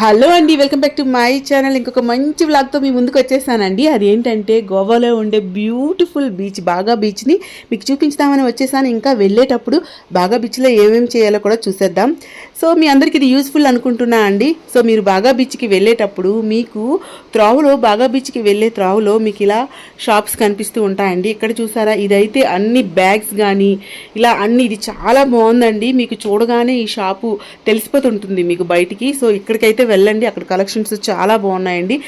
Hello అండి welcome back to my channel. ఇంకొక మంచి వ్లాగ్తో మీ ముందుకు వచ్చేసానండి. అదేంటంటే గోవాలో ఉండే బ్యూటిఫుల్ బీచ్ బాగా బీచ్ని మీకు చూపించుదామని వచ్చేసాను. ఇంకా వెళ్ళేటప్పుడు బాగా బీచ్లో ఏమేమి చేయాలో కూడా చూసేద్దాం. సో మీ అందరికీ ఇది యూస్ఫుల్ అనుకుంటున్నా అండి. సో మీరు బాగా బీచ్కి వెళ్ళేటప్పుడు మీకు త్రావులో బాగా బీచ్కి వెళ్ళే త్రావులో మీకు ఇలా షాప్స్ కనిపిస్తూ ఉంటాయండి. ఇక్కడ చూసారా ఇదైతే అన్ని బ్యాగ్స్ కానీ ఇలా అన్ని ఇది చాలా బాగుందండి. మీకు చూడగానే ఈ షాపు తెలిసిపోతుంటుంది మీకు బయటికి. సో ఇక్కడికైతే వెళ్ళండి. అక్కడ కలెక్షన్స్ చాలా బాగున్నాయండి.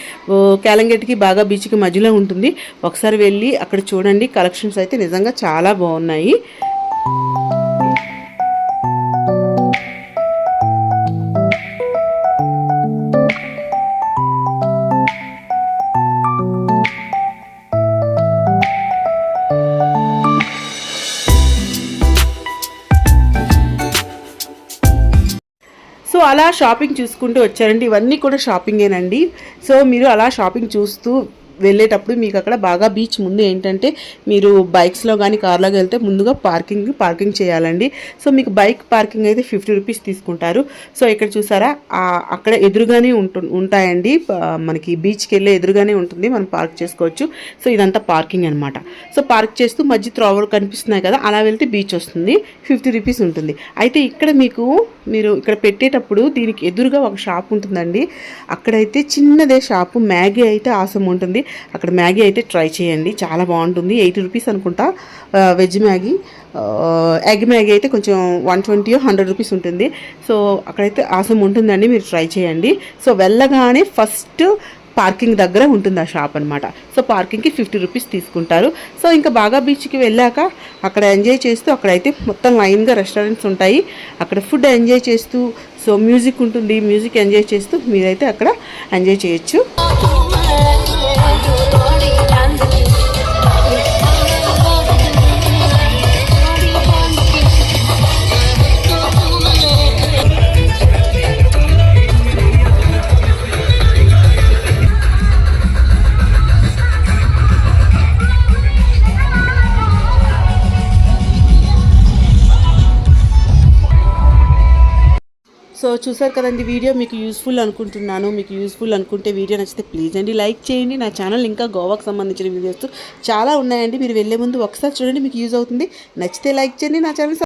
కేలంగేట్కి బాగా బీచ్కి మధ్యలో ఉంటుంది. ఒకసారి వెళ్ళి అక్కడ చూడండి. కలెక్షన్స్ అయితే నిజంగా చాలా బాగున్నాయి. సో అలా షాపింగ్ చూసుకుంటూ వచ్చారండి. ఇవన్నీ కూడా షాపింగేనండి. సో మీరు అలా షాపింగ్ చూస్తూ వెళ్ళేటప్పుడు మీకు అక్కడ బాగా బీచ్ ముందు ఏంటంటే మీరు బైక్స్లో కానీ కార్లో వెళ్తే ముందుగా పార్కింగ్ పార్కింగ్ చేయాలండి. సో మీకు బైక్ పార్కింగ్ అయితే ఫిఫ్టీ రూపీస్ తీసుకుంటారు. సో ఇక్కడ చూసారా? అక్కడ ఎదురుగానే ఉంటు ఉంటాయండి. మనకి బీచ్కి వెళ్ళే ఎదురుగానే ఉంటుంది. మనం పార్క్ చేసుకోవచ్చు. సో ఇదంతా పార్కింగ్ అనమాట సో పార్క్ చేస్తూ మధ్య త్రోవలు కనిపిస్తున్నాయి కదా అలా వెళ్తే బీచ్ వస్తుంది. ఫిఫ్టీ రూపీస్ ఉంటుంది. అయితే ఇక్కడ మీకు మీరు ఇక్కడ పెట్టేటప్పుడు దీనికి ఎదురుగా ఒక షాప్ ఉంటుందండి. అక్కడైతే చిన్నదే షాపు మ్యాగీ అయితే ఆసం ఉంటుంది అక్కడ మ్యాగీ అయితే ట్రై చేయండి. చాలా బాగుంటుంది. ఎయిటీ రూపీస్ అనుకుంటా. Veg Maggi. ఎగ్ మ్యాగీ అయితే కొంచెం వన్ ట్వంటీ హండ్రెడ్ రూపీస్ ఉంటుంది. సో అక్కడైతే ఆసం ఉంటుందండి. మీరు ట్రై చేయండి. సో వెళ్ళగానే ఫస్ట్ పార్కింగ్ దగ్గర ఉంటుంది ఆ షాప్ అనమాట సో పార్కింగ్కి ఫిఫ్టీ రూపీస్ తీసుకుంటారు. సో ఇంకా బాగా బీచ్కి వెళ్ళాక అక్కడ ఎంజాయ్ చేస్తూ అక్కడైతే మొత్తం లైన్గా రెస్టారెంట్స్ ఉంటాయి. అక్కడ ఫుడ్ ఎంజాయ్ చేస్తూ సో మ్యూజిక్ ఉంటుంది. మ్యూజిక్ ఎంజాయ్ చేస్తూ మీరైతే అక్కడ ఎంజాయ్ చేయొచ్చు. do సో చూసారు కదండి వీడియో మీకు యూస్ఫుల్ అనుకుంటున్నాను. మీకు యూస్ఫుల్ అనుకుంటే వీడియో నచ్చితే ప్లీజ్ అండి లైక్ చేయండి. నా ఛానల్ ఇంకా గోవాకు సంబంధించిన వీడియోస్ చాలా ఉన్నాయండి. మీరు వెళ్ళే ముందు ఒకసారి చూడండి మీకు యూజ్ అవుతుంది. నచ్చితే లైక్ చేయండి నా ఛానల్